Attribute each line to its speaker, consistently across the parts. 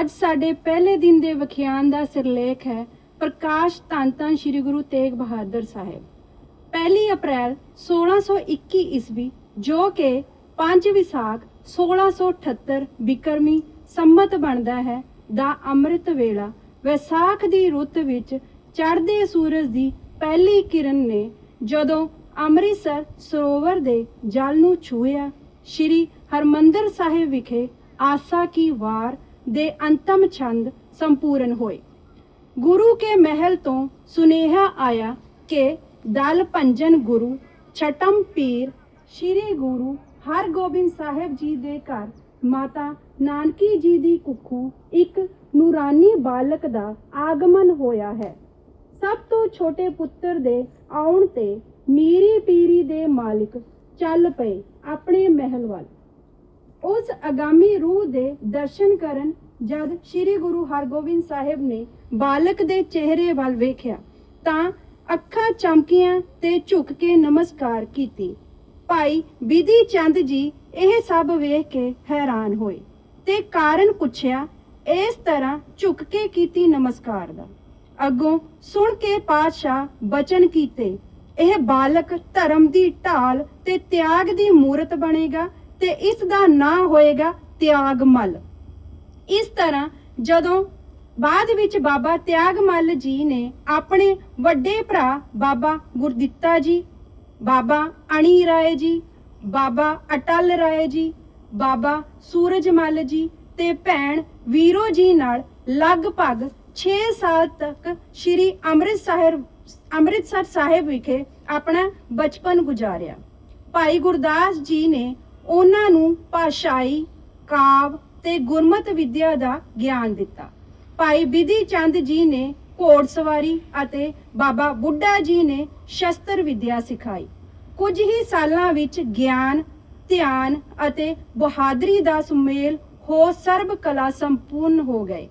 Speaker 1: ਅੱਜ ਸਾਡੇ ਪਹਿਲੇ ਦਿਨ ਦੇ ਵਿਖਿਆਨ ਦਾ ਸਿਰਲੇਖ ਹੈ, ਪ੍ਰਕਾਸ਼ ਧੰਨ ਧੰਨ ਸ੍ਰੀ ਗੁਰੂ ਤੇਗ ਬਹਾਦਰ ਸਾਹਿਬ। 1 ਅਪ੍ਰੈਲ 1621 ਈਸਵੀ, ਜੋ ਕਿ 5 ਵਿਸਾਖ 1678 ਬਿਕਰਮੀ ਸੰਮਤ ਬਣਦਾ ਹੈ, ਦਾ ਅੰਮ੍ਰਿਤ ਵੇਲਾ ਵਿਸਾਖ ਦੀ ਰੁੱਤ ਵਿੱਚ ਚੜ੍ਹਦੇ ਸੂਰਜ ਦੀ ਪਹਿਲੀ ਕਿਰਨ ਨੇ ਜਦੋਂ ਅੰਮ੍ਰਿਤਸਰ ਸਰੋਵਰ ਦੇ ਜਲ ਨੂੰ ਛੂਹਿਆ, ਸ਼੍ਰੀ ਹਰਮੰਦਰ ਸਾਹਿਬ ਵਿਖੇ ਆਸਾ ਕੀ ਵਾਰ ਦੇ ਅੰਤਮ ਛੰਦ ਸੰਪੂਰਨ ਹੋਏ। ਗੁਰੂ ਕੇ ਮਹਿਲ ਤੋਂ ਸੁਨੇਹਾ ਆਇਆ ਕਿ ਦਲ ਭੰਜਨ ਗੁਰੂ, ਛਟਮ ਪੀਰ, ਸ਼੍ਰੀ ਗੁਰੂ ਹਰਗੋਬਿੰਦ ਸਾਹਿਬ ਜੀ ਦੇ ਘਰ ਮਾਤਾ ਨਾਨਕੀ ਜੀ ਦੀ ਕੁੱਖੋਂ ਇੱਕ ਨੂਰਾਨੀ ਬਾਲਕ ਦਾ ਆਗਮਨ ਹੋਇਆ ਹੈ। ਸਭ ਤੋਂ ਛੋਟੇ ਪੁੱਤਰ ਦੇ ਆਉਣ ਤੇ ਮੀਰੀ ਪੀਰੀ ਦੇ ਮਾਲਿਕ ਚੱਲ ਪਏ ਆਪਣੇ ਮਹਿਲ ਵੱਲ। ਉਸ ਅਗਾਮੀ ਰੂਹ ਦੇ ਦਰਸ਼ਨ ਕਰਨ ਜਦ ਸ੍ਰੀ ਗੁਰੂ ਹਰਗੋਬਿੰਦ ਸਾਹਿਬ ਨੇ ਬਾਲਕ ਦੇ ਚਿਹਰੇ ਵੱਲ ਵੇਖਿਆ, ਤਾਂ ਅੱਖਾਂ ਚਮਕੀਆਂ ਤੇ ਝੁਕ ਕੇ ਨਮਸਕਾਰ ਕੀਤੀ। ਭਾਈ ਵਿਧੀ ਚੰਦ ਜੀ ਇਹ ਸਭ ਵੇਖ ਕੇ ਹੈਰਾਨ ਹੋਏ ਤੇ ਕਾਰਨ ਪੁੱਛਿਆ, ਇਸ ਤਰ੍ਹਾਂ ਝੁਕ ਕੇ ਕੀਤੀ ਨਮਸਕਾਰ ਦਾ। ਅੱਗੋਂ ਸੁਣ ਕੇ ਪਾਤਸ਼ਾਹ ਬਚਨ ਕੀਤੇ, ਇਹ ਬਾਲਕ ਧਰਮ ਦੀ ਢਾਲ ਤੇ ਤਿਆਗ ਦੀ ਮੂਰਤ ਬਣੇਗਾ ਤੇ ਇਸ ਦਾ ਨਾਂ ਹੋਏਗਾ ਤਿਆਗਮਲ। ਇਸ ਤਰ੍ਹਾਂ ਜਦੋਂ ਬਾਅਦ ਵਿੱਚ ਬਾਬਾ ਤਿਆਗਮਲ ਜੀ ਨੇ ਆਪਣੇ ਵੱਡੇ ਭਰਾ ਬਾਬਾ ਗੁਰਦਿੱਤਾ ਜੀ, ਬਾਬਾ ਅਣੀ ਰਾਏ ਜੀ, ਬਾਬਾ ਅਟਲ ਰਾਏ ਜੀ, ਬਾਬਾ ਸੂਰਜਮਲ ਜੀ ਤੇ ਭੈਣ ਵੀਰੋ ਜੀ ਨਾਲ ਲਗਭਗ 6 ਸਾਲ ਤੱਕ ਸ੍ਰੀ ਅੰਮ੍ਰਿਤਸਰ ਅੰਮ੍ਰਿਤਸਰ ਸਾਹਿਬ ਵਿਖੇ ਆਪਣਾ ਬਚਪਨ ਗੁਜ਼ਾਰਿਆ। ਭਾਈ ਗੁਰਦਾਸ ਜੀ ਨੇ ਉਹਨਾਂ ਨੂੰ ਭਾਸ਼ਾਈ, ਕਾਵ ਤੇ ਗੁਰਮਤ ਵਿਦਿਆ ਦਾ ਗਿਆਨ ਦਿੱਤਾ। ਭਾਈ ਬਿਧੀ ਚੰਦ ਜੀ ਨੇ ਘੋੜਸਵਾਰੀ ਅਤੇ ਬਾਬਾ ਬੁੱਢਾ ਜੀ ਨੇ ਸ਼ਸਤਰ ਵਿਦਿਆ ਸਿਖਾਈ। ਕੁਝ ਹੀ ਸਾਲਾਂ ਵਿੱਚ ਗਿਆਨ, ਧਿਆਨ ਅਤੇ ਬਹਾਦਰੀ ਦਾ ਸੁਮੇਲ ਹੋ ਸਰਬ ਕਲਾ ਸੰਪੂਰਨ ਹੋ ਗਏ।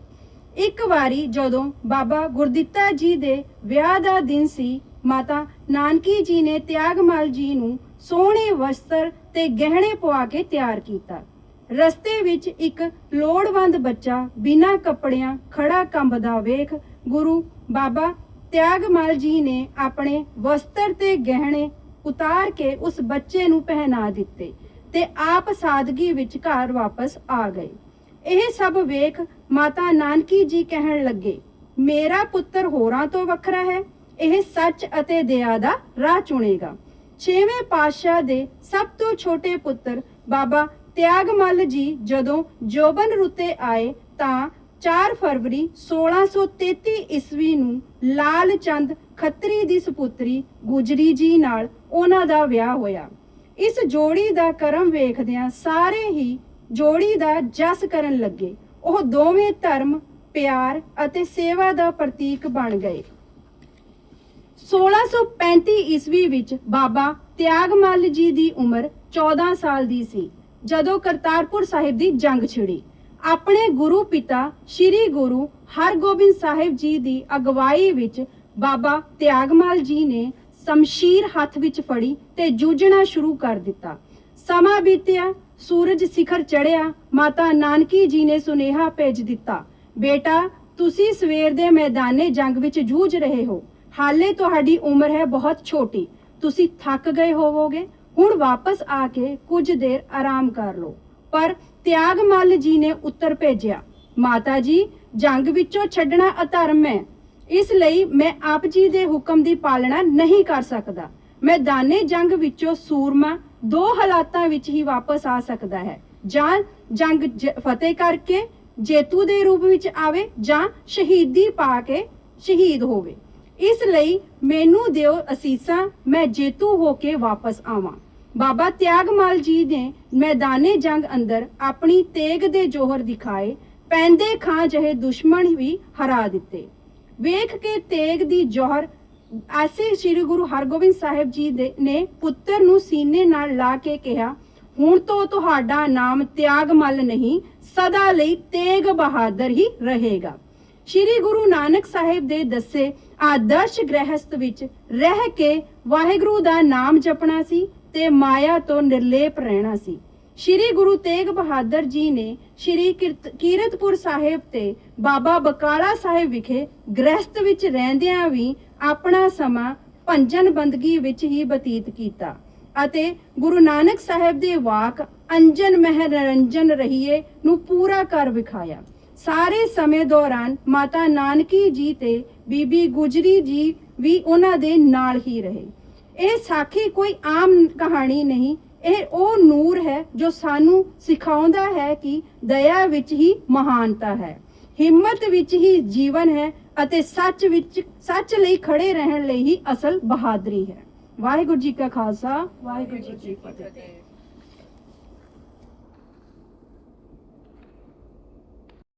Speaker 1: ਇੱਕ ਵਾਰੀ ਜਦੋਂ ਬਾਬਾ ਗੁਰਦਿੱਤਾ ਜੀ ਦੇ ਵਿਆਹ ਦਾ ਦਿਨ ਸੀ, ਮਾਤਾ ਨਾਨਕੀ ਜੀ ਨੇ ਤਿਆਗਮਲ ਜੀ ਨੂੰ ਸੋਹਣੇ ਵਸਤਰ ਤੇ ਗਹਿਣੇ ਪਵਾ ਕੇ ਤਿਆਰ ਕੀਤਾ। ਰਸਤੇ ਵਿੱਚ ਇੱਕ ਲੋੜਵੰਦ ਬੱਚਾ ਬਿਨਾਂ ਕੱਪੜਿਆਂ ਖੜਾ ਕੰਬਦਾ ਵੇਖ ਗੁਰੂ ਬਾਬਾ ਤਿਆਗਮਲ ਜੀ ਨੇ ਆਪਣੇ ਵਸਤਰ ਤੇ ਗਹਿਣੇ ਉਤਾਰ ਕੇ ਉਸ ਬੱਚੇ ਨੂੰ ਪਹਿਨਾ ਦਿੱਤੇ ਤੇ ਆਪ ਸਾਦਗੀ ਵਿੱਚ ਘਰ ਵਾਪਸ ਆ ਗਏ। ਇਹ ਸਭ ਵੇਖ ਮਾਤਾ ਨਾਨਕੀ ਜੀ ਕਹਿਣ ਲੱਗੇ, ਮੇਰਾ ਪੁੱਤਰ ਹੋਰਾਂ ਤੋਂ ਵੱਖਰਾ ਹੈ, ਇਹ ਸੱਚ ਅਤੇ ਦਇਆ ਦਾ ਰਾਹ ਚੁਣੇਗਾ। ਛੇਵੇਂ ਪਾਤਸ਼ਾਹ ਦੇ ਸਭ ਤੋਂ ਛੋਟੇ ਪੁੱਤਰ ਬਾਬਾ ਤਿਆਗਮਲ ਜੀ ਜਦੋਂ ਜੋਬਨ ਰੁੱਤੇ ਆਏ ਤਾਂ 4 ਫਰਵਰੀ 1633 ਈਸਵੀ ਨੂੰ ਲਾਲ ਚੰਦ ਖੱਤਰੀ ਦੀ ਸੁਪੁੱਤਰੀ ਗੁਜਰੀ ਜੀ ਨਾਲ ਉਹਨਾਂ ਦਾ ਵਿਆਹ ਹੋਇਆ। ਇਸ ਜੋੜੀ ਦਾ ਕਰਮ ਵੇਖਦਿਆਂ ਸਾਰੇ ਹੀ ਜੋੜੀ ਦਾ ਜਸ ਕਰਨ ਲੱਗੇ। ਉਹ ਦੋਵੇਂ ਧਰਮ, ਪਿਆਰ ਅਤੇ ਸੇਵਾ ਦਾ ਪ੍ਰਤੀਕ ਬਣ ਗਏ। 1635 ਈਸਵੀ ਵਿੱਚ ਬਾਬਾ ਤਿਆਗਮੱਲ ਜੀ ਦੀ ਉਮਰ 14 ਸਾਲ ਦੀ ਸੀ, ਜਦੋਂ ਕਰਤਾਰਪੁਰ ਸਾਹਿਬ ਦੀ ਜੰਗ ਛਿੜੀ। ਆਪਣੇ ਗੁਰੂ ਪਿਤਾ ਸ੍ਰੀ ਗੁਰੂ ਹਰਗੋਬਿੰਦ ਸਾਹਿਬ ਜੀ ਦੀ ਅਗਵਾਈ ਵਿੱਚ ਬਾਬਾ ਤਿਆਗਮੱਲ ਜੀ ਨੇ ਸ਼ਮਸ਼ੀਰ ਹੱਥ ਵਿੱਚ ਫੜੀ ਤੇ ਜੂਝਣਾ ਸ਼ੁਰੂ ਕਰ ਦਿੱਤਾ। ਸਮਾਂ ਬੀਤਿਆ, ਸੂਰਜ ਸਿਖਰ ਚੜਿਆ ਮਾਤਾ ਨਾਨਕੀ ਜੀ ਨੇ ਸੁਨੇਹਾ ਭੇਜ ਦਿੱਤਾ, ਬੇਟਾ, ਤੁਸੀਂ ਸਵੇਰ ਦੇ ਮੈਦਾਨੇ ਜੰਗ ਵਿੱਚ ਜੂਝ ਰਹੇ ਹੋ। ਹਾਲੇ ਤੁਹਾਡੀ ਉਮਰ ਹੈ ਬਹੁਤ ਛੋਟੀ। ਤੁਸੀਂ ਥੱਕ ਗਏ ਹੋਵੋਗੇ। ਹੁਣ ਵਾਪਸ ਆ ਕੇ ਕੁਝ ਦੇਰ ਆਰਾਮ ਕਰ ਲਓ। ਪਰ ਤਿਆਗਮੱਲ ਜੀ ਨੇ ਉੱਤਰ ਭੇਜਿਆ, ਮਾਤਾ ਜੀ, ਜੰਗ ਵਿੱਚੋਂ ਛੱਡਣਾ ਅਧਰਮ ਹੈ। ਇਸ ਲਈ ਮੈਂ ਆਪ ਜੀ ਦੇ ਹੁਕਮ ਦੀ ਪਾਲਣਾ ਨਹੀਂ ਕਰ ਸਕਦਾ। ਮੈਦਾਨੇ ਜੰਗ ਵਿੱਚੋਂ ਸੂਰਮਾ ਦੋ ਹਾਲਾਤਾਂ ਵਿੱਚ ਹੀ ਵਾਪਸ ਆ ਸਕਦਾ ਹੈ। ਜਾਂ ਜੰਗ ਜ- ਫਤਿਹ ਕਰਕੇ ਜੇਤੂ ਦੇ ਰੂਪ ਵਿੱਚ ਆਵੇ ਜਾਂ ਸ਼ਹੀਦੀ ਪਾ ਕੇ ਸ਼ਹੀਦ ਹੋਵੇ। ਇਸ ਲਈ ਮੈਨੂੰ ਦਿਓ ਅਸੀਸਾਂ, ਮੈਂ ਜੇਤੂ ਹੋ ਕੇ ਵਾਪਸ ਆਵਾਂ। ਬਾਬਾ ਤਿਆਗਮਲ ਜੀ ਨੇ ਮੈਦਾਨੇ ਜੰਗ ਅੰਦਰ ਆਪਣੀ ਤੇਗ ਦੇ ਜੋਹਰ ਦਿਖਾਏ, ਪੈਂਦੇ ਖਾਂ ਜਿਹੇ ਦੁਸ਼ਮਣ ਵੀ ਹਰਾ ਦਿੱਤੇ। ਵੇਖ ਕੇ ਤੇਗ ਦੀ ਜੋਹਰ, ਐਸੇ ਸ੍ਰੀ ਗੁਰੂ ਹਰਗੋਬਿੰਦ ਸਾਹਿਬ ਜੀ ਦੇ ਨੇ ਪੁੱਤਰ ਨੂੰ ਸੀਨੇ ਨਾਲ ਲਾ ਕੇ ਕਿਹਾ, ਹੁਣ ਤੋਂ ਤੁਹਾਡਾ ਨਾਮ ਤਿਆਗਮਲ ਨਹੀਂ, ਸਦਾ ਲਈ ਤੇਗ ਬਹਾਦਰ ਹੀ ਰਹੇਗਾ। ਸ਼੍ਰੀ ਗੁਰੂ ਨਾਨਕ ਸਾਹਿਬ ਦੇ ਦੱਸੇ ਆਦਰਸ਼ ਗ੍ਰਹਿਸਥ ਵਿੱਚ ਰਹਿ ਕੇ ਵਾਹਿਗੁਰੂ ਦਾ ਨਾਮ ਜਪਣਾ ਸੀ ਤੇ ਮਾਇਆ ਤੋਂ ਨਿਰਲੇਪ ਰਹਿਣਾ ਸੀ। ਸ਼੍ਰੀ ਗੁਰੂ ਤੇਗ ਬਹਾਦਰ ਜੀ ਨੇ ਸ਼੍ਰੀ ਕੀਰਤਪੁਰ ਸਾਹਿਬ ਤੇ ਬਾਬਾ ਬਕਾਲਾ ਸਾਹਿਬ ਵਿਖੇ ਗ੍ਰਸਤ ਵਿੱਚ ਰਹਿੰਦਿਆਂ ਵੀ ਆਪਣਾ ਸਮਾਂ ਭੰਜਨ ਬੰਦਗੀ ਵਿੱਚ ਹੀ ਬਤੀਤ ਕੀਤਾ ਅਤੇ ਗੁਰੂ ਨਾਨਕ ਸਾਹਿਬ ਦੇ ਵਾਕ ਅੰਜਨ ਮਹਿ ਨਿਰੰਜਨ ਰਹੀਏ ਨੂੰ ਪੂਰਾ ਕਰ ਵਿਖਾਇਆ। ਸਾਰੇ ਸਮੇਂ ਦੌਰਾਨ ਮਾਤਾ ਨਾਨਕੀ ਜੀ ਤੇ ਬੀਬੀ ਗੁਜਰੀ ਜੀ ਵੀ ਉਹਨਾਂ ਦੇ ਨਾਲ ਹੀ ਰਹੇ। ਇਹ ਸਾਖੀ ਕੋਈ ਆਮ ਕਹਾਣੀ ਨਹੀਂ, ਇਹ ਉਹ ਨੂਰ ਹੈ ਜੋ ਸਾਨੂੰ ਸਿਖਾਉਂਦਾ ਹੈ ਕਿ ਦਇਆ ਵਿੱਚ ਹੀ ਮਹਾਨਤਾ ਹੈ, ਹਿੰਮਤ ਵਿੱਚ ਹੀ ਜੀਵਨ ਹੈ ਅਤੇ ਸੱਚ ਵਿੱਚ, ਸੱਚ ਲਈ ਖੜੇ ਰਹਿਣ ਲਈ ਹੀ ਅਸਲ ਬਹਾਦਰੀ ਹੈ। ਵਾਹਿਗੁਰੂ ਜੀ ਕਾ ਖਾਲਸਾ। ਵਾਹਿਗੁਰੂ ਜੀ ਕੀ ਫਤਿਹ।